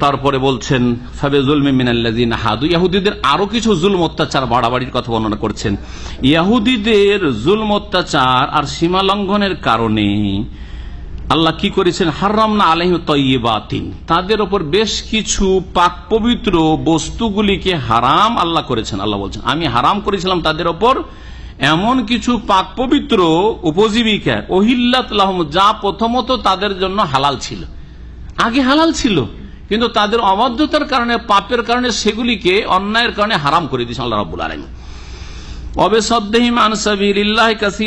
তারপরে বলছেন হাদু। ইয়াহুদিদের আরও কিছু জুলম অত্যাচার বাড়াবাড়ির কথা বর্ণনা করছেন। ইয়াহুদিদের জুলম অত্যাচার আর সীমা লঙ্ঘনের কারণে আল্লাহ কি করেছেন? হারাম না আলহ তৈবাতিন তাদের ওপর বেশ কিছু পাক পবিত্র বস্তুগুলিকে হারাম আল্লাহ করেছেন। আল্লাহ বলছেন, আমি হারাম করেছিলাম তাদের ওপর এমন কিছু পাক পবিত্র উপজীবিকা। ওহিল্লাত যা প্রথমত তাদের জন্য হালাল ছিল। আগে হালাল ছিল কিন্তু তাদের অবাধ্যতার কারণে পাপের কারণে সেগুলিকে অন্যায়ের কারণে হারাম করে দিয়েছে আল্লাহ রাবুল আলম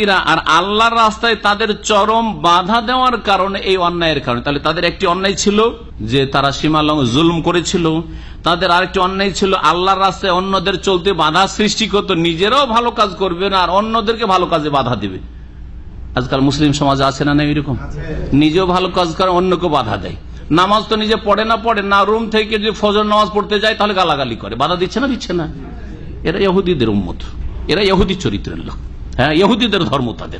আর আল্লাহর রাস্তায় তাদের চরম বাধা দেওয়ার কারণে এই অন্যায়ের কারণে। তাহলে তাদের একটি অন্যায় ছিল যে তারা সীমালং জুলম করেছিল তাদের আরেকটি অন্যায় ছিল আল্লাহর রাস্তায় অন্যদের চলতে বাধা সৃষ্টি করতো নিজেরাও ভালো কাজ করবে না আর অন্যদেরকে ভালো কাজে বাধা দেবে। আজকাল মুসলিম সমাজে আছে না এরকম? নিজেও ভালো কাজ করে অন্যকে বাধা দেয়। নামাজ তো নিজে পড়ে না পড়ে, না রুম থেকে যদি ফজর নামাজ পড়তে যায়, তাহলে গালাগালি করে। বাধা দিচ্ছে না দিচ্ছে না। এরা ইহুদিদের উম্মত। এরা ইহুদি চরিত্রের লোক। হ্যাঁ ইহুদিদের ধর্ম তাদের।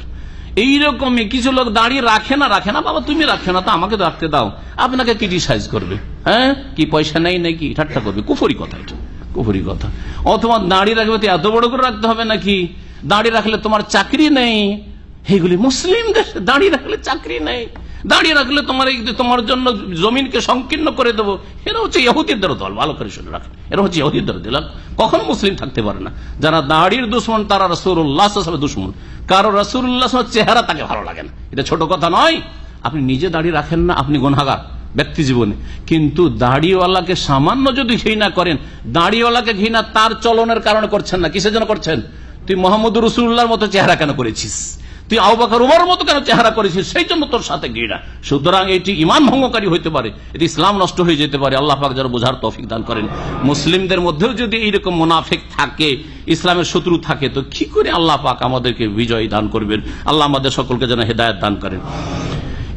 এইরকমই কিছু লোক দাঁড়িয়ে রাখে না রাখে না। বাবা, তুমি রাখে না, তো আমাকে রাখতে দাও। আপনাকে ক্রিটিসাইজ করবে। হ্যাঁ কি পয়সা নেই নাকি? ঠাট্টা করবে। কুফরি কথা এটা। কুফরি কথা। অথবা দাঁড়িয়ে রাখবে তো এত বড় করে রাখতে হবে নাকি? দাঁড়িয়ে রাখলে তোমার চাকরি নেই। এইগুলি মুসলিম দেশে দাঁড়িয়ে রাখলে চাকরি নেই। দাঁড়িয়ে রাখলে তোমার তোমার জন্য জমিনকে সংকীর্ণ করে দেবো, এরা হচ্ছে ইহুদিদের দল, ভালো করে শুনে রাখেন। এরা হচ্ছে ইহুদিদের দল। কখন মুসলিম থাকতে পারে না? যারা দাঁড়ির দুশ্মন, তারা রসুল্লাহ দুশ্মন। কারও রসুল্লাহ চেহারা তাকে ভালো লাগে না। এটা ছোট কথা নয়। আপনি নিজে দাঁড়িয়ে রাখেন না, আপনি গুনাগার ব্যক্তি জীবনে। কিন্তু দাড়িওয়ালাকে সামান্য যদি ঘৃণা করেন, দাড়িওয়ালাকে ঘৃণা তার চলনের কারণে করছেন না, কিসের জন্য করছেন? তুই মোহাম্মদ রসুল্লাহর মতো চেহারা কেন করেছিস? তুই আবাকার উমার মতো কেন চেহারা করেছিস? সেই জন্য তোর সাথে ঘৃণা। সুতরাং এটি ইমান ভঙ্গকারী হইতে পারে। এটি ইসলাম নষ্ট হয়ে যেতে পারে। আল্লাহ পাক যারা বোঝার তফিক দান করেন। মুসলিমদের মধ্যেও যদি এইরকম মুনাফেক থাকে, ইসলামের শত্রু থাকে, তো কি করে আল্লাহ পাক আমাদেরকে বিজয় দান করবেন? আল্লাহ আমাদের সকলকে যেন হেদায়ত দান করেন।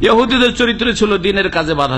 ইহুদিদের চরিত্র ছিল দিনের কাজে বাধা।